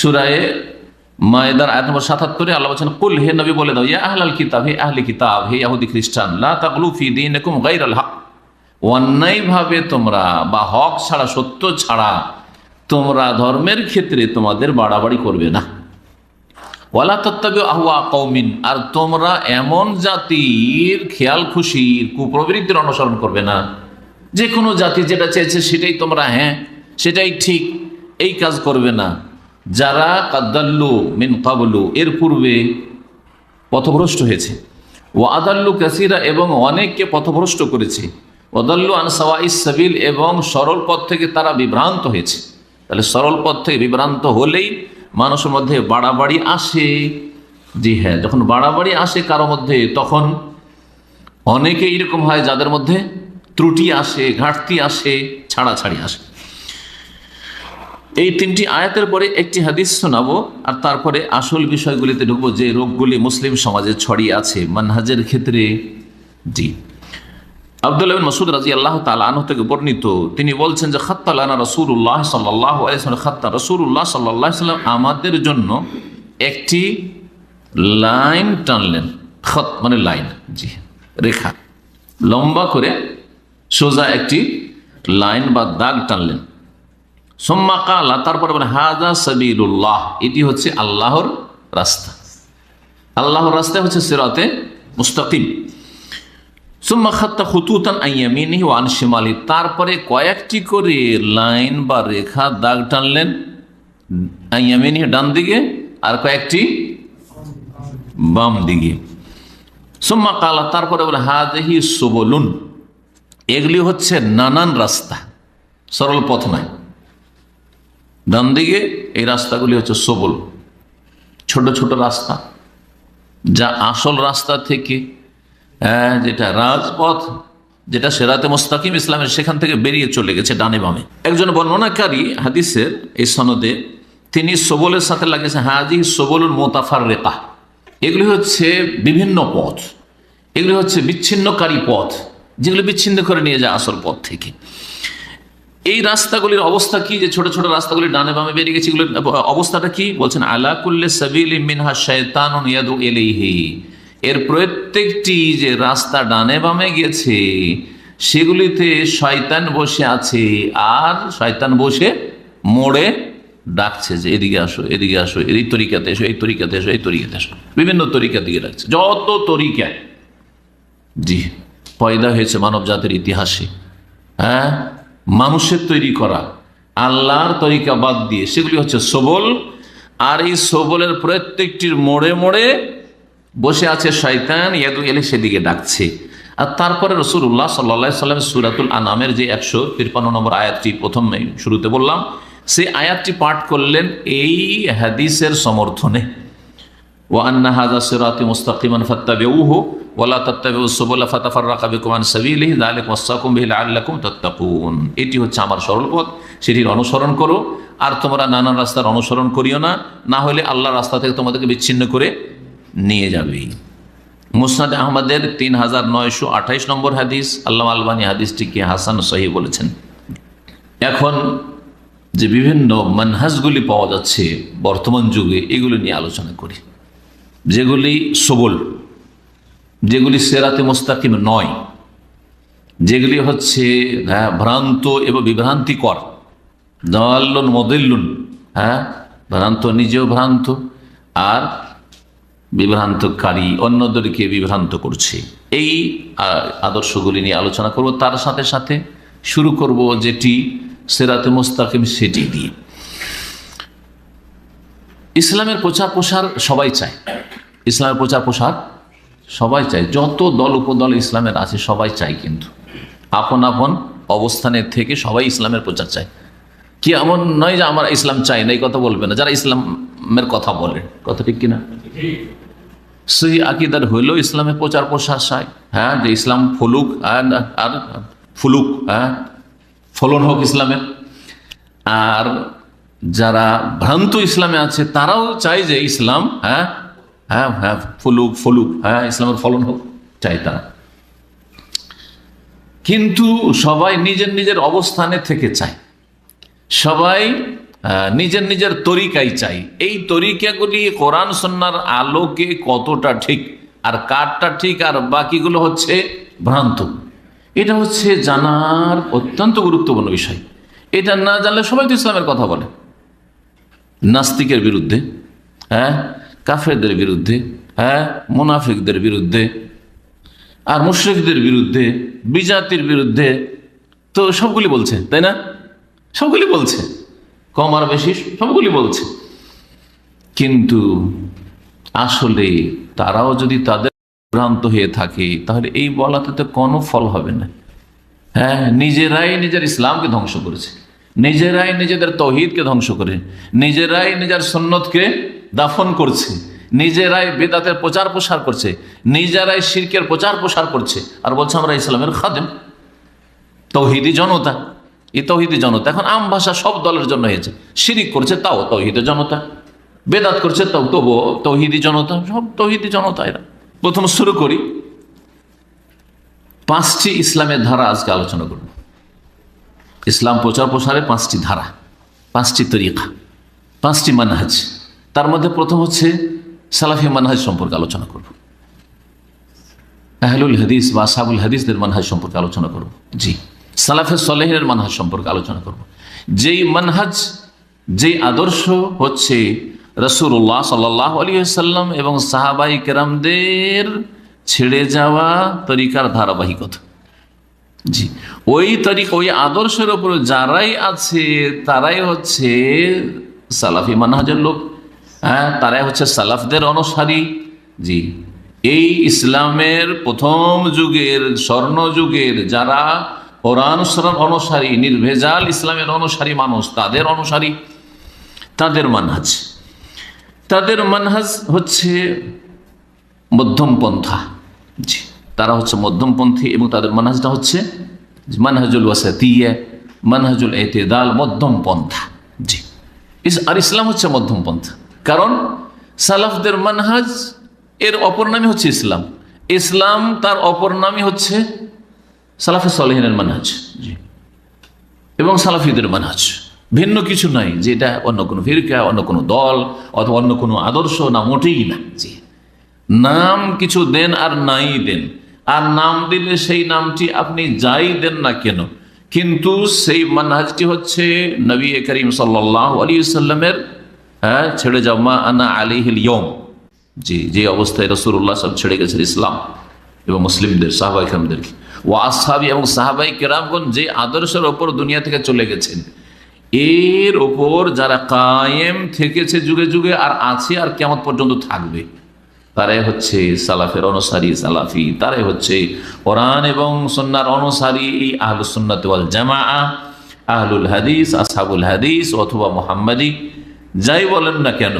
সুরায়ে মায়েদার আয়াত নম্বর সাতাত্তরে আল্লাহ বলছেন, কুল হে নবী বলে দাও, ইয়া আহলাল কিতাব, হে আহলি কিতাব, হে ইয়াহুদি খ্রিস্টান, লা তাকলু ফি দীনিকুম গায়রাল হক। অন্যায়ভাবে তোমরা বা হক ছাড়া, সত্য ছাড়া তোমরা ধর্মের ক্ষেত্রে তোমাদের বাড়াবাড়ি করবে না। ওয়ালা তত্ত্বে আহুয়া কৌমিন আর তোমরা এমন জাতির খেয়াল খুশির, কুপ্রবৃত্তির অনুসরণ করবে না। যে কোনো জাতি যেটা চেয়েছে সেটাই তোমরা হ্যাঁ সেটাই ঠিক, এই কাজ করবে না। যারা কাদ্দাল্লু মিন কাবলু, এর পূর্বে পথভ্রষ্ট হয়েছে। ও আদাল্লু কাসিরা এবং অনেককে পথভ্রষ্ট করেছে। ওদাল্লু আনসাওয়া ইসাবিল এবং সরল পথ থেকে তারা বিভ্রান্ত হয়েছে। তাহলে সরল পথ থেকে বিভ্রান্ত হলেই মানুষের মধ্যে বাড়াবাড়ি আসে। জি হ্যাঁ যখন বাড়াবাড়ি আসে কারও মধ্যে, তখন অনেকে এরকম হয় যাদের মধ্যে ত্রুটি আসে, ঘাটতি আসে, ছাড়াছাড়ি আসে। এই তিনটি আয়াতের পরে একটি হাদিস শোনাবো, আর তারপরে আসল বিষয়গুলিতে ঢুকবো যে রোগগুলি মুসলিম সমাজে ছড়িয়ে আছে মানহাজের ক্ষেত্রে। জি। আবদুল্লাহ মসুদ রাজি আল্লাহ তালু থেকে বর্ণিত, তিনি বলছেন যে, খাত্তালানা রসুল্লাহ সাল্লাহ খাত্তা রসুল্লাহ সাল্লাহ সাল্লাম আমাদের জন্য একটি লাইন টানলেন। খত মানে লাইন, জি, রেখা। লম্বা করে সোজা একটি লাইন বা দাগ টানলেন। সোম্মা কালা, তারপরে বলে হাজা সাবিরুল্লাহ এটি হচ্ছে আল্লাহর রাস্তা। আল্লাহর রাস্তা হচ্ছে সিরাতে মুস্তাকিম। সুম্মা খাত্তা খুতুতান আইয়ামিনি ও আনসিমালি তারপরে কয়েকটি করে লাইন বা রেখা দাগ টানলেন আইয়ামিনি ডান দিকে আর কয়েকটি বাম দিকে। সুম্মা কালা, তারপরে বলে হা হাজহি সুবলুন এগুলি হচ্ছে নানান রাস্তা, সরল পথ নয়। ডান দিকে এই রাস্তাগুলি হচ্ছে সবল। ছোট ছোট রাস্তা। যা আসল রাস্তা থেকে হ্যাঁ যেটা রাজপথ, যেটা সেরাতে মোস্তাকিম ইসলামের সেখান থেকে বেরিয়ে চলে গেছে ডানে বামে। একজন বর্ণনাকারী হাদিসের এই সনদে তিনি সবলের সাথে লাগিয়েছেন, হাজি সবলুল মোতাফার রেতা এগুলি হচ্ছে বিভিন্ন পথ। এগুলি হচ্ছে বিচ্ছিন্নকারী পথ। যেগুলি বিচ্ছিন্ন করে নিয়ে যায় আসল পথ থেকে। এই রাস্তাগুলির অবস্থা কি? যে ছোট ছোট রাস্তাগুলি ডানে বামে বেরিয়ে গেছে এগুলোর অবস্থাটা কি? বলছেন আলাকুল্লে সাবিল মিনহা শয়তান ইয়াদু এলেহি এর প্রত্যেকটি যে রাস্তা ডানে বামে গেছে, সেগুলিতে শয়তান বসে আছে, আর শয়তান বসে মোড়ে ডাকছে যে, এদিকে আসো এদিকে আসো, এই তরিকাতে এসো, এই তরিকাতে এসো, এই তরিকাতে এসো। বিভিন্ন তরিকা দিকে ডাকছে, যত তরিকা। জি, পয়দা হয়েছে মানব জাতির ইতিহাসে হ্যাঁ? মানুষের তৈরি করা, আল্লাহর তরিকা বাদ দিয়ে, সেগুলি হচ্ছে সবল। আর এই সবলের প্রত্যেকটির মোড়ে মোড়ে বসে আছে শয়তান, ইয়াদু এলে সেদিকে ডাকছে। আর তারপরে রসুল্লাহ সাল্লা সাল্লাম সুরাতুল আনামের যে একশো তিরপান্ন নম্বর আয়াতটি প্রথম শুরুতে বললাম, সেই আয়াতটি পাঠ করলেন এই হাদিসের সমর্থনে। ও আন্না হাজা সিরাতি মুস্তাকিমান এটি হচ্ছে আমার সরল পথ, সেটির অনুসরণ করো। আর তোমরা নানান রাস্তার অনুসরণ করিও না না হলে আল্লাহর রাস্তা থেকে তোমাদেরকে বিচ্ছিন্ন করে নিয়ে যাবে। মুসনাদ আহমদের তিন হাজার নয়শো আঠাইশ নম্বর হাদিস আল্লাহ আলবানী হাদিসটিকে হাসান সহি বলেছেন? এখন যে বিভিন্ন মানহাজগুলি পাওয়া যাচ্ছে বর্তমান যুগে, এগুলো নিয়ে আলোচনা করি। যেগুলি সবল, যেগুলি সেরাতে মোস্তাকিম নয়, যেগুলি হচ্ছে হ্যাঁ ভ্রান্ত এবং বিভ্রান্তিকর। দল্লুন, মদিল্লুন হ্যাঁ ভ্রান্ত নিজেও ভ্রান্ত আর বিভ্রান্তকারী অন্যদেরকে বিভ্রান্ত করছে। এই আদর্শগুলি নিয়ে আলোচনা করব। তার সাথে সাথে শুরু করব যেটি সেরাতে মোস্তাকিম সেটি দিয়ে। ইসলামের প্রচার প্রসার সবাই চায়। ইসলামের প্রচার প্রসার সবাই চায়। যত দল উপদল ইসলামের আছে, সবাই চায় কিন্তু। আপন আপন অবস্থানের থেকে সবাই ইসলামের প্রচার চায়। কি এমন নয় যে আমার ইসলাম চাই না, এই কথা বলবে না। যারা ইসলামের কথা বলে, কথা ঠিক কিনা? সেই আকিদার হইলেও ইসলামের প্রচার প্রসার চায়। হ্যাঁ যে ইসলাম ফলুক আর ফুলুক হ্যাঁ ফলন হোক ইসলামের। আর যারা ভ্রান্ত ইসলামে আছে, তারাও চায় যে ইসলাম হ্যাঁ হ্যাঁ হ্যাঁ ফলুক ফলুক হ্যাঁ ইসলামের ফলন হোক, চাই তারা। কিন্তু সবাই নিজের নিজের অবস্থানে থেকে চায়। সবাই নিজের নিজের তরিকাই চাই এই তরিকাগুলি কোরআন সন্ন্যার আলোকে কতটা ঠিক, আর কারটা ঠিক, আর বাকিগুলো হচ্ছে ভ্রান্ত। এটা হচ্ছে জানার অত্যন্ত গুরুত্বপূর্ণ বিষয়। এটা না জানলে সবাই তো ইসলামের কথা বলে। নাস্তিকের বিরুদ্ধে হ্যাঁ? কাফেরদের বিরুদ্ধে হ্যাঁ মুনাফিকদের বিরুদ্ধে, আর মুশ্রিকদের বিরুদ্ধে, বিজাতির বিরুদ্ধে, তো সবগুলি বলছে, তাই না? সবগুলি বলছে। কম আর বেশি সবগুলি বলছে। কিন্তু আসলে তারাও যদি তাদের ভ্রান্ত হয়ে থাকে, তাহলে এই বলাতে তো কোনো ফল হবে না। হ্যাঁ নিজেরাই নিজের ইসলামকে ধ্বংস করেছে। নিজেরাই নিজেদের তহিদকে ধ্বংস করে। নিজেরাই নিজের সন্ন্যতকে দাফন করছে, নিজেরাই বেদাতের প্রচার প্রসার করছে, নিজেরাই শিরকের প্রচার প্রসার করছে। আর বলছে, আমরা ইসলামের খাদেম। তৌহিদি জনতা। এ তৌহিদি জনতা, এখন আম ভাষা সব দলের জন্য হয়েছে। শিরিক করছে, তাও তৌহিদি জনতা। বেদাত করছে তাও তবুও তৌহিদি জনতা, সব তৌহিদি জনতা এরা। প্রথম শুরু করি। পাঁচটি ইসলামের ধারা আজকে আলোচনা করব। ইসলাম প্রচার প্রসারে পাঁচটি ধারা, পাঁচটি তরিকা, পাঁচটি মানহাজ। তার মধ্যে প্রথম হচ্ছে সালাফি মানহাজ সম্পর্কে আলোচনা করব। আহলুল হাদিস বা সাবুল হাদিসদের মানহাজ সম্পর্কে আলোচনা করব। জি, সালাফে সলেহের মানহাজ সম্পর্কে আলোচনা করব। যেই মানহাজ, যেই আদর্শ হচ্ছে রসুল্লাহ সাল্লাহ আলী সাল্লাম এবং সাহাবাই কেরামদের ছেড়ে যাওয়া তরিকার ধারাবাহিকতা। জি, ওই তরিকা, ওই আদর্শের ওপর যারাই আছে, তারাই হচ্ছে সালাফি মানহাজের লোক। হ্যাঁ তারাই হচ্ছে সালাফদের অনুসারী। জি। এই ইসলামের প্রথম যুগের, স্বর্ণ যুগের যারা কোরআন সরণ অনুসারী, নির্ভেজাল ইসলামের অনুসারী মানুষ, তাদের অনুসারী, তাদের মানহাজ। তাদের মানহাজ হচ্ছে মধ্যম পন্থা। জি। তারা হচ্ছে মধ্যমপন্থী এবং তাদের মানহাজটা হচ্ছে মানহাজুল ওয়াসাতিয়া মানহাজুল এতেদাল মধ্যম পন্থা জি আর ইসলাম হচ্ছে মধ্যম পন্থা কারণ সালাফদের মানহাজ এর অপর নামই হচ্ছে ইসলাম। ইসলাম তার অপর নামই হচ্ছে সালাফে সলেহিনের মানহাজ। এবং সালাফিদের মানহাজ। ভিন্ন কিছু নাই যে এটা অন্য কোনো ফিরকা, অন্য কোনো দল অথবা অন্য কোনো আদর্শ না, মোটেই না। জি। নাম কিছু দেন আর নাই দেন। আর নাম দিলে সেই নামটি আপনি যাই দেন না কেন, কিন্তু সেই মানহাজটি হচ্ছে নবী করিম সাল্লাহ আলী সাল্লামের হ্যাঁ ছেড়ে যাও, মা আনা আলিহিল ইয়ম জি, যে অবস্থায় রসুল্লাহ সব ছেড়ে গেছেন ইসলাম এবং মুসলিমদের সাহাবাই কেরামদেরকে। ও আসহাবি এবং সাহাবাই কেরামগঞ্জ যে আদর্শের ওপর দুনিয়া থেকে চলে গেছেন, এর ওপর যারা কায়েম থেকেছে যুগে যুগে আর আছে আর কেমন পর্যন্ত থাকবে, তারাই হচ্ছে সালাফের অনুসারী, সালাফি। তারাই হচ্ছে কোরআন এবং সন্ন্যার অনুসারী আহলুস সুন্নাত ওয়াল জামা আহলুল হাদিস, আসহাবুল হাদিস অথবা মোহাম্মদী। যাই বলেন না কেন?